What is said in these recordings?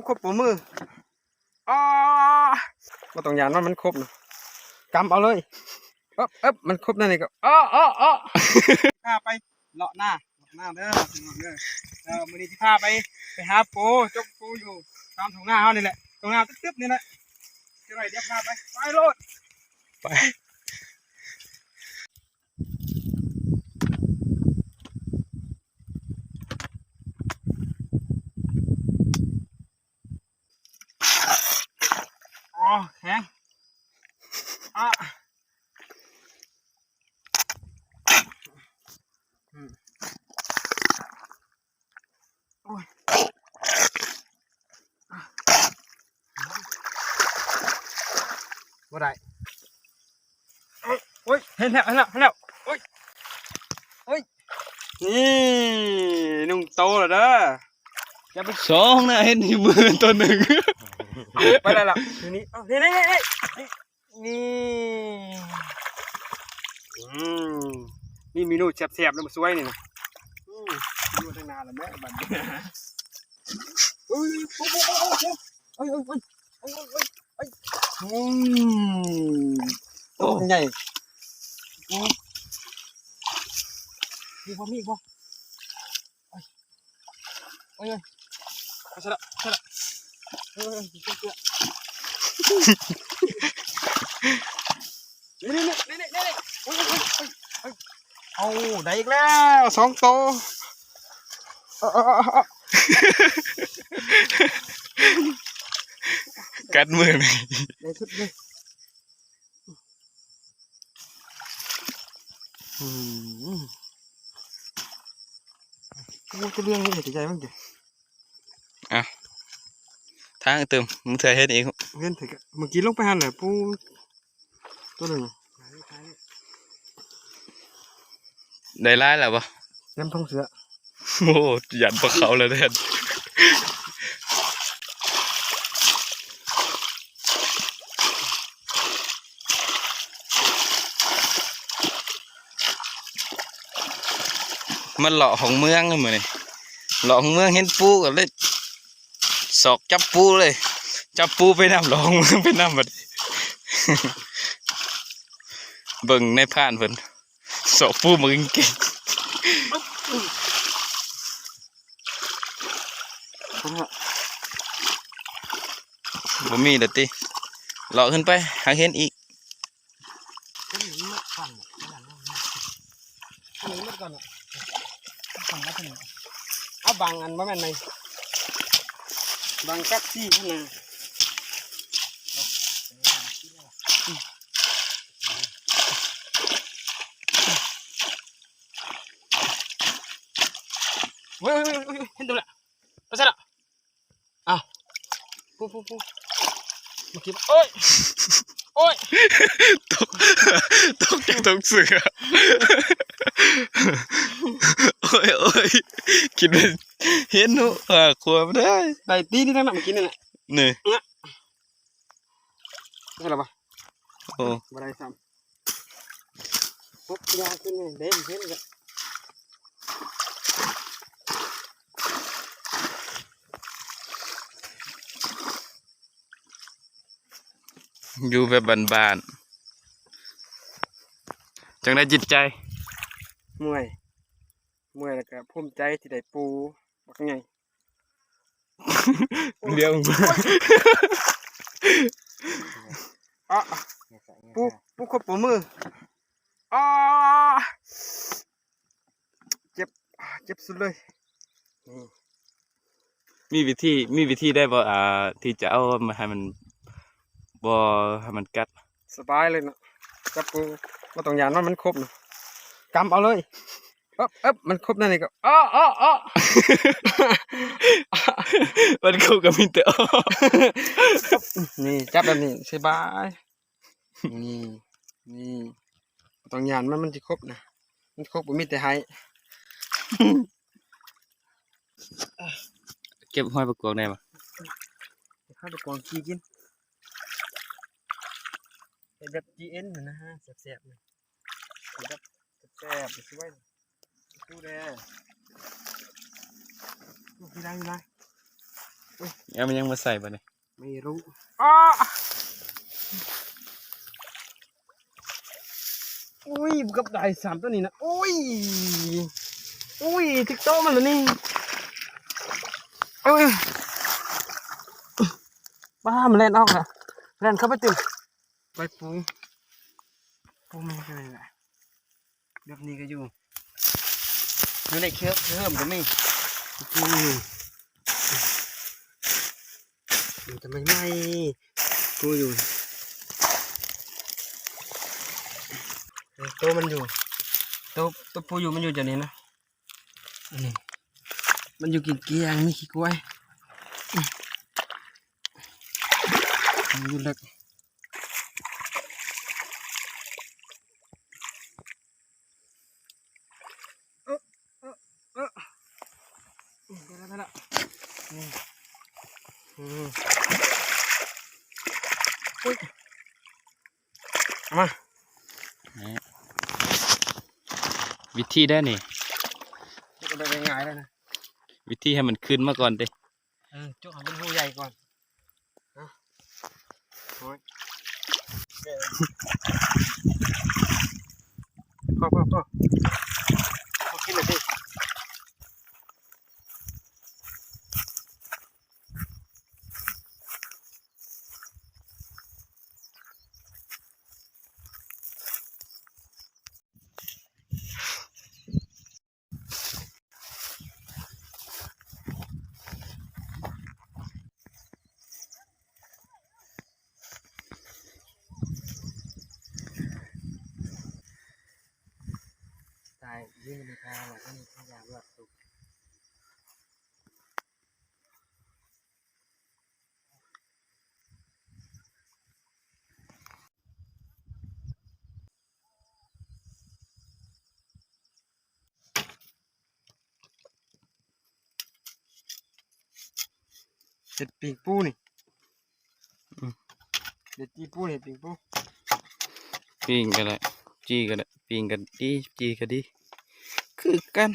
ปุ๊บครบปูมืออ๋อมาต้องยานว่ามันครบนะกำเอาเลยเอ๊บเอ๊บมันครบนั่นนี่ก็อ๋ออ๋ออ๋อพาไปเลาะหน้าเลาะหน้าเด้อพี่น้องเด้อเออมื้อนี้ที่พาไปไปหาปูจกปูอยู่ตามทุ่งนาเฮานี่แหละทุ่งนาตึ๊บๆนี่แหละเดี๋ยวเดี๋ยวพาไปไปโลดไป อ๋อแข็งอะอืมโอ้ย บ่ได้เอ้ยโอ้ยเห็นแล้วเห็นแล้วเห็นแล้วโอ้ยโอ้ยนี่นุ่งโตแล้วเด้ออย่าไปสองนะเห็นที่มือตัวหนึ่งไปแล้วล่ะทีนี้เอานี่นี่นี่นี่นี่อืมนี่เมนูแซ่บๆแล้วมาสวยนี่นะอืมดูตั้งนานแล้วแม่บัดนี้เอ้ยปุ๊บปุ๊บปุ๊บเอ้ยเอ้ยเอ้ยเอ้ยเอ้ยเอ้ยอืม โอ้ใหญ่อืมมีบ่มีบ่เอ้ยเอ้ยเอ้ยเอาซะละซะละเอ้ยเอ้ยเอ้ยนี่นี่นี่นี่นี่โอ้ยโอ้ยโอ้ยโอ้ยเอาได้อีกแล้วสองโตวเอาเอาเอาเอา กัดมือหน่อยได้สุดเลยอืมโอ้ยจะเรื่องนี้เห็นใจมั้งเดี๋ยวทางเติมมึงเธอเห็นเองเงินถึงอะเมื่อกี้ลงไปหันน่ะปูตัวหนึ่งได้ไล่แล้วปะเต็มท้องเสือโอ้หยันปะเขาเลยแทน มันเลาะของเมืองเลยมือนี่เลาะของเมืองเห็นปูกันเลยสอกจับปูเลย จับปูไปนำเลาะของเมืองไปนำบัดเบิ่งในผ่านเพิ่นสอกปูมึงเก่งบ่มีเด้อติเลาะขึ้นไปหาเห็นอีก อันนี้มันก่อนอันนี้มันก่อนอะฟังมาทางไหนเอา บางอันมาแม่นไหมบางแป๊บซี่ข้างหน้าเฮ้ยเฮ้ยเฮ้ยเฮ้ยเห็นตัวละเอาซะละอ้าวปูปูปูเมื่อกี้โอ้ยโอ้ยตกตกจากตกเสือโอ้ ยโอ้ยคิดว่าเห็นหนูอ่าขวบได้ได้ตีนี่ทั้งนั้นเมื่อกี้นี่แหละนี่ใช่หรอปะโอ้บ่ได้ซ้ำปุ๊บยาวขึ้นเลยเด่นขึ้นเลยอยู่แบบบ้านๆจังได้จิตใจเมื่อยเมื่อยแล้วก็ภูมิใจที่ได้ปูบักไงเลี้ยงอะปูปูครบปูมืออ่าเจ็บเจ็บสุดเลยนี่มีวิธีมีวิธีได้บ่อ่าที่จะเอามาให้มันบ่ให้มันกัดสบายเลยเนาะจับปูมาต้องยานว่ามันครบเนาะกำเอาเลย เอ๊บเอ๊บมันครบนั่นนี่ก็อ้ออ้ออ้อมันเข้ากับมิเตอร์นี่จับแบบนี้สบายนี่นี่ต้องยานมันมันจะครบนะมันครบบ่มีแต่ให้เก็บห้อยประกวดได้บ่ข้าวตะกวางขี้กินเป็นแบบ GN น่ะนะฮะแซ่บๆเลยเป็นแบบแซ่บๆไปช่วย ดูแลดูพี่ได้พี่ได้เอามันยังมาใส่บ่เนี่ยไม่รู้อ้าอุ้ยกับได้สามตัวนี้นะอุ้ยอุ้ยทิกโตมันแล้วนี่เอ้ยบ้ามันเล่นออกอะเล่นเข้าไปติ่มไปปูปูมันก็เลยแหละแบบนี้ก็อยู่ อยู่ในเครือเพิ่มก็มีปูอยู่ทำไมไม่ปูอยู่เออตัวมันอยู่ตัวตัวปูอยู่มันอยู่จากนี้นะอันนี้มันอยู่กินเกียงมีขี้กล้วยอืมมันอยู่เล็กเออเออเอออืมได้แล้วได้แล้วนี่อื มอุ้ยเอามาวิธีได้นี่ก็ได้ง่ายๆแล้วนะวิธีให้มันขึ้นมาก่อนเด้เออจุกให้มันหูใหญ่ก่อนนะโอ้ยพ่อพ่อพ่อพ่อ ยิ่งมีพารหรอกนี่พยายามแบบสุกเห็ดปีกปูนี่เห็ดจีปูนี่ปีกปูปิงก็ได้จีก็ได้ปิงก็ดีจีก็ดี คือกัน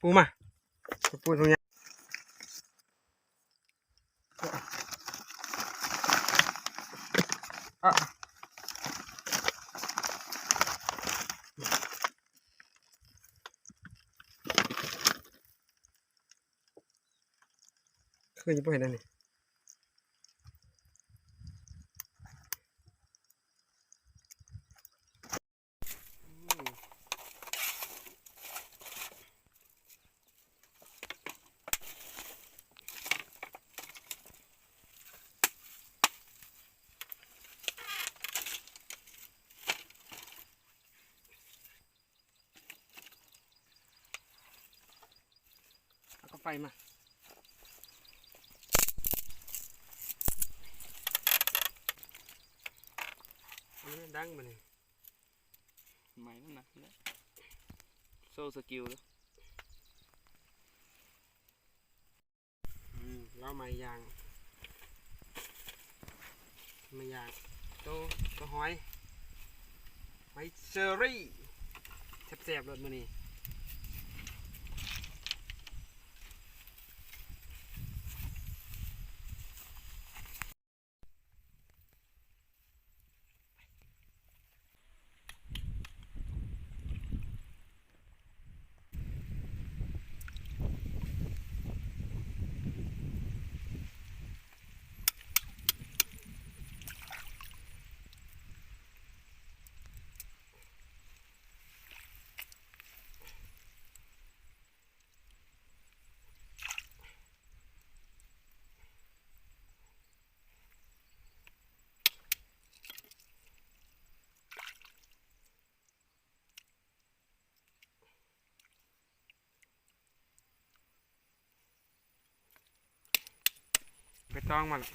ปูมาปูตรงนี้ คือจะไปเห็นอันนี่เอาก็ไฟมาอันนี้ ดังมาเนี่ยไม่นั่นนะโซ่สกิลแล้วอืมแล้วไม้ยางไม้ยางโตโตหอยไม้เชอรี่แซ่บๆเลยมือนี้ ไปต้องมาละ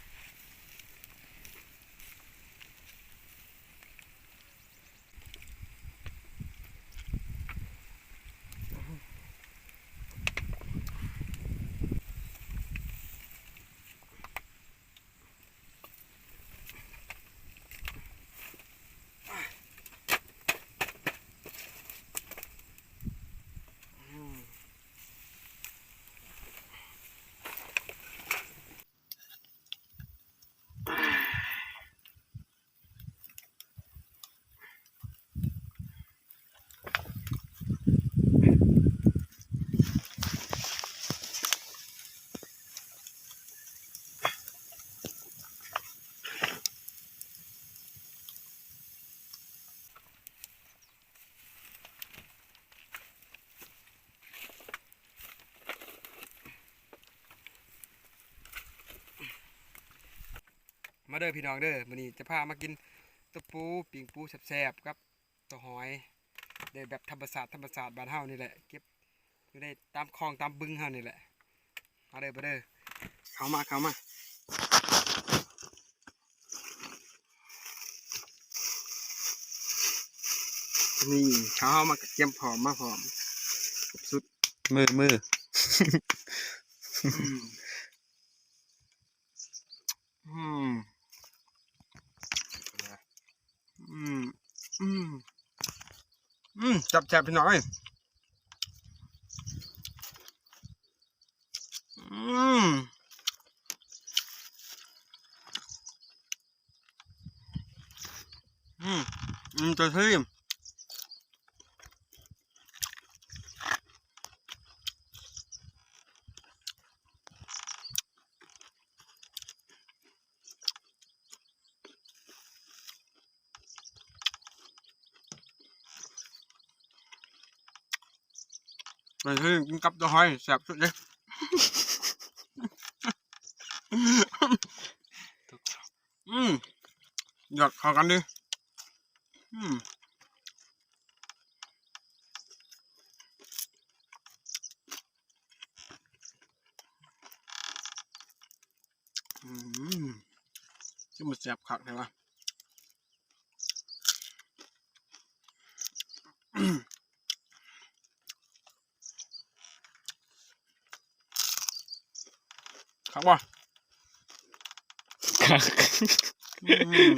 มาเด้อพี่น้องเด้อมื้อนี้จะพามากินตัวปูปิ่งปูแซ่บๆครับตัวหอยเด้อแบบธรรมศาสตร์ธรรมศาสตร์บ้านเฮานี่แหละเก็บอยู่ในตามคลองตามบึงเฮานี่แหละมาเด้อมาเด้อเข้ามาเข้ามานี่เขาเอามาเตรียมพร้อมมาพร้อมสุดมือมืออืมอืมอืมอืมอืม จับจับพี่น่อยอืมอืมอืมจะทิม จะทิมกินกับตัวหอยแซ่บสุดเลยอืมหยอดเข้ากันดิอืมอืมจะมาแซ่บคักเลยวะ อืมคักวะอืม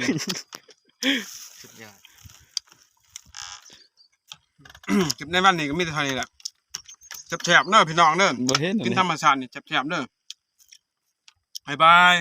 สุดยอดเก็บในบ้านนี่ก็มีแต่เท่านี้แหละแฉบๆเด้อพี่น้องเด้อบ่เห็นกินธรรมชาตินี่แฉบๆเด้อบ๊ายบาย